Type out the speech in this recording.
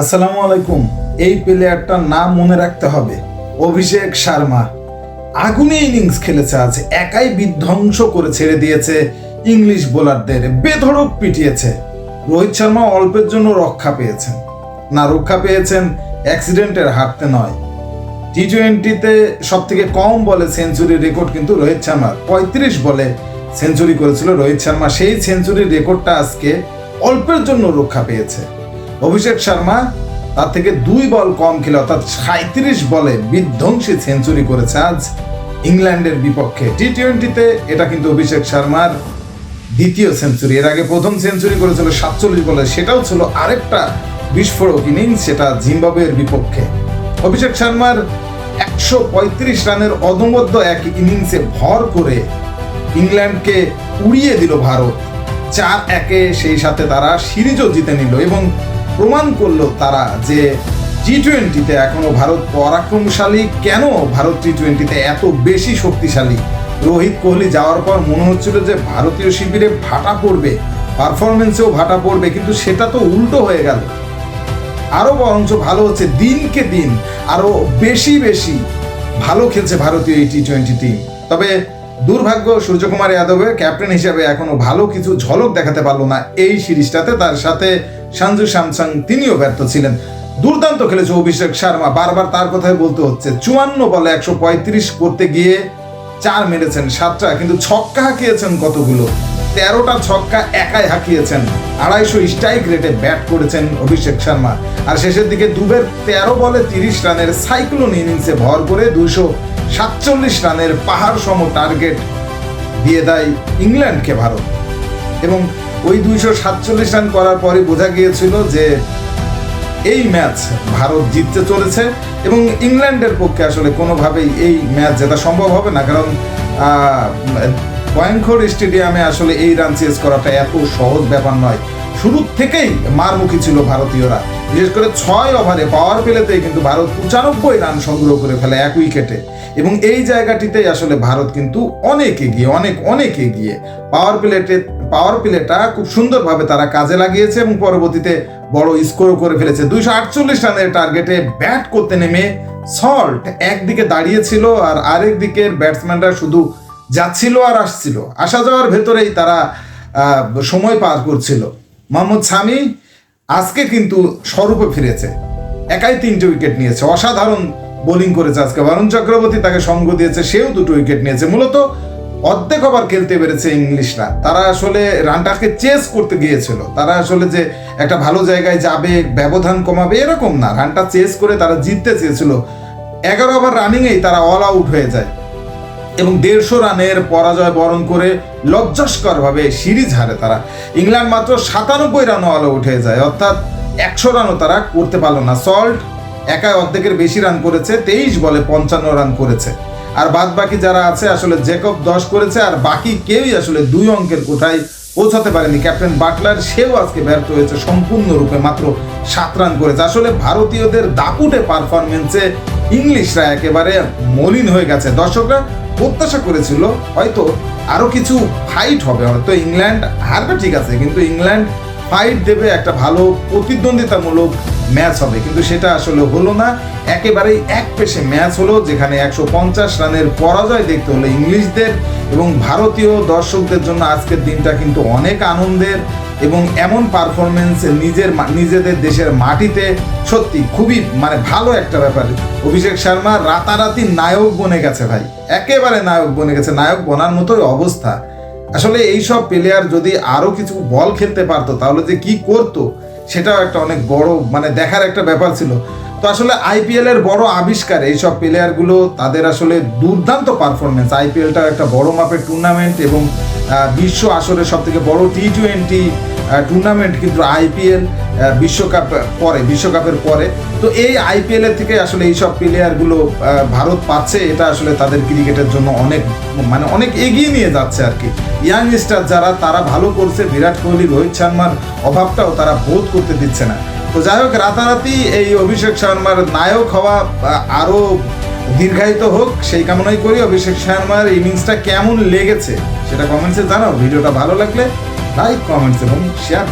আসসালামু আলাইকুম। এই প্লেয়ারটার নাম মনে রাখতে হবে। অভিষেক শর্মা। আগুনে ইনিংস খেলেছে, আজ একাই বিধ্বংস করে ছেড়ে দিয়েছে ইংলিশ বোলারদের। বেধড়ক পিটিয়েছে। রোহিত শর্মা অল্পের জন্য রক্ষা পেয়েছেন। না রক্ষা পেয়েছেন, অ্যাক্সিডেন্টের হারতে নয়। টি টোয়েন্টিতে সব থেকে কম বলে সেঞ্চুরির রেকর্ড কিন্তু রোহিত শর্মার। পঁয়ত্রিশ বলে সেঞ্চুরি করেছিল রোহিত শর্মা। সেই সেঞ্চুরির রেকর্ডটা আজকে অল্পের জন্য রক্ষা পেয়েছে। অভিষেক শর্মা তার থেকে দুই বল কম খেলে, অর্থাৎ সাঁত্রিশ বলে বিধ্বংসী সেঞ্চুরি করেছে আজ ইংল্যান্ডের বিপক্ষে। টি টোয়েন্টিতে এটা কিন্তু অভিষেক শর্মার দ্বিতীয় সেঞ্চুরি। এর আগে প্রথম সেঞ্চুরি করেছিল সাতচল্লিশ বলে, সেটাও ছিল আরেকটা বিস্ফোরক ইনিংস, সেটা জিম্বাবুয়ের বিপক্ষে। অভিষেক শর্মার একশো পঁয়ত্রিশ রানের অদমধ্য এক ইনিংসে ভর করে ইংল্যান্ডকে উড়িয়ে দিল ভারত। চার একে সেই সাথে তারা সিরিজও জিতে নিল এবং প্রমাণ করল তারা যে টি টোয়েন্টিতে এখনও ভারত পরাক্রমশালী কেন ভারত টি টোয়েন্টিতে এত বেশি শক্তিশালী? রোহিত কোহলি যাওয়ার পর মনে হচ্ছিল যে ভারতীয় শিবিরে ভাটা পড়বে পারফরমেন্সেও ভাটা পড়বে, কিন্তু সেটা তো উল্টো হয়ে গেল। আরও বরঞ্চ ভালো হচ্ছে দিনকে দিন আরও বেশি বেশি ভালো খেলছে ভারতীয় এই টি টোয়েন্টি টিম তবে দুর্ভাগ্য, সূর্যকুমার যাদবের ক্যাপ্টেন হিসেবে এখনও ভালো কিছু ঝলক দেখাতে পারল না এই সিরিজটাতে। তার সাথে সঞ্জু স্যামসাং তিনিও ব্যর্থ ছিলেন। দুর্দান্ত খেলেছে অভিষেক শর্মা। বারবার তার কথাই বলতে হচ্ছে। চুয়ান্ন বলে একশো পঁয়ত্রিশ করতে গিয়ে চার মেরেছেন সাতটা, কিন্তু ছক্কা হাঁকিয়েছেন কতগুলো? তেরোটা ছক্কা একাই হাঁকিয়েছেন। আড়াইশো স্ট্রাইক রেটে ব্যাট করেছেন অভিষেক শর্মা। আর শেষের দিকে দুবের তেরো বলে তিরিশ রানের সাইক্লোন ইনিংসে ভর করে দুশো সাতচল্লিশ রানের পাহাড় সম টার্গেট দিয়ে দেয় ইংল্যান্ডকে ভারত। এবং ওই দুইশো সাতচল্লিশ রান করার পরে বোঝা গিয়েছিল যে এই ম্যাচ ভারত জিততে চলেছে এবং ইংল্যান্ডের পক্ষে আসলে কোনোভাবেই এই ম্যাচ জেতা সম্ভব হবে না। কারণ ভয়ঙ্কর স্টেডিয়ামে আসলে এই রান চেস করাটা এত সহজ ব্যাপার নয়। শুরু থেকেই মারমুখী ছিল ভারতীয়রা। বিশেষ করে ছয় ওভারে পাওয়ার প্লেতে কিন্তু ভারত পঁচানব্বই রান সংগ্রহ করে ফেলে এক উইকেটে এবং এই জায়গাটিতেই আসলে ভারত কিন্তু অনেক এগিয়ে, অনেক অনেক এগিয়ে। পাওয়ার প্লেটে পাওয়ার প্লেটা খুব সুন্দরভাবে তারা কাজে লাগিয়েছে এবং পরবর্তীতে বড় স্কোরও করে ফেলেছে। দুইশো আটচল্লিশ রানের টার্গেটে ব্যাট করতে নেমে সল্ট একদিকে দাঁড়িয়েছিল আর আরেক দিকের ব্যাটসম্যানরা শুধু যাচ্ছিল আর আসছিল। আসা যাওয়ার ভেতরেই তারা সময় পার করছিল। মোহাম্মদ সামি আজকে কিন্তু স্বরূপে ফিরেছে। একাই তিনটে উইকেট নিয়েছে। অসাধারণ বোলিং করেছে আজকে। বরুণ চক্রবর্তী তাকে সঙ্গ দিয়েছে, সেও দুটো উইকেট নিয়েছে। মূলত অর্ধেক ওভার খেলতে পেরেছে ইংলিশরা। তারা আসলে রানটাকে চেস করতে গিয়েছিল। তারা আসলে যে একটা ভালো জায়গায় যাবে, ব্যবধান কমাবে, এরকম না। রানটা চেস করে তারা জিততে চেয়েছিল। এগারো ওভার রানিংয়েই তারা অল আউট হয়ে যায়। এবং দেড়শো রানের পরাজয় বরণ করে লজ্জাস্করভাবে সিরিজ হারে তারা। ইংল্যান্ড মাত্র সাতানব্বই রান আলো উঠে যায়, অর্থাৎ একশো রানও তারা করতে পারল না। সল্ট একাই অর্ধেকের বেশি রান করেছে, তেইশ বলে পঞ্চান্ন রান করেছে। আর বাদ বাকি যারা আছে, আসলে জেকব দশ করেছে, আর বাকি কেউই আসলে দুই অঙ্কের কোথায় পৌঁছাতে পারেনি। ক্যাপ্টেন বাটলার, সেও আজকে ব্যর্থ হয়েছে, সম্পূর্ণরূপে মাত্র সাত রান করেছে। আসলে ভারতীয়দের দাপুটে পারফরমেন্সে ইংলিশরা একেবারে মলিন হয়ে গেছে। দর্শকরা প্রত্যাশা করেছিল হয়তো আরও কিছু ফাইট হবে। হয়তো ইংল্যান্ড হারবে ঠিক আছে কিন্তু ইংল্যান্ড ফাইট দেবে একটা ভালো প্রতিদ্বন্দ্বিতামূলক ম্যাচ হবে। কিন্তু সেটা আসলে হলো না। একেবারেই এক পেশে ম্যাচ হলো, যেখানে একশো পঞ্চাশ রানের পরাজয় দেখতে হলো ইংলিশদের এবং ভারতীয় দর্শকদের জন্য আজকের দিনটা কিন্তু অনেক আনন্দের এবং এমন পারফরমেন্স নিজের নিজেদের দেশের মাটিতে সত্যি খুবই মানে ভালো একটা ব্যাপার। অভিষেক শর্মা রাতারাতি নায়ক বনে গেছে ভাই। একেবারে নায়ক বনে গেছে, নায়ক বনার মতোই অবস্থা। আসলে এই সব প্লেয়ার যদি আরও কিছু বল খেলতে পারতো, তাহলে যে কি করতো, সেটাও একটা অনেক বড় মানে দেখার একটা ব্যাপার ছিল। তো আসলে আইপিএল এর বড় আবিষ্কার এইসব প্লেয়ারগুলো তাদের আসলে দুর্দান্ত পারফরমেন্স আইপিএলটা একটা বড় মাপের টুর্নামেন্ট এবং বিশ্ব আসরের সব থেকে বড় টি টোয়েন্টি টুর্নামেন্ট কিন্তু আইপিএল বিশ্বকাপ পরে বিশ্বকাপের পরে। তো এই আইপিএল এর থেকে আসলে এইসব প্লেয়ারগুলো ভারত পাচ্ছে এটা আসলে তাদের ক্রিকেটের জন্য অনেক মানে অনেক এগিয়ে নিয়ে যাচ্ছে আর কি। ইয়াং স্টার যারা তারা ভালো করছে বিরাট কোহলি রোহিত শর্মার অভাবটাও তারা বোধ করতে দিচ্ছে না। তো যাই হোক রাতারাতি এই অভিষেক শর্মার নায়ক হওয়া আহ, আরও দীর্ঘায়িত হোক সেই কামনাই করি। অভিষেক শর্মার ইনিংসটা কেমন লেগেছে সেটা কমেন্টসে জানাও। ভিডিওটা ভালো লাগলে লাইক কমেন্টস এবং শেয়ার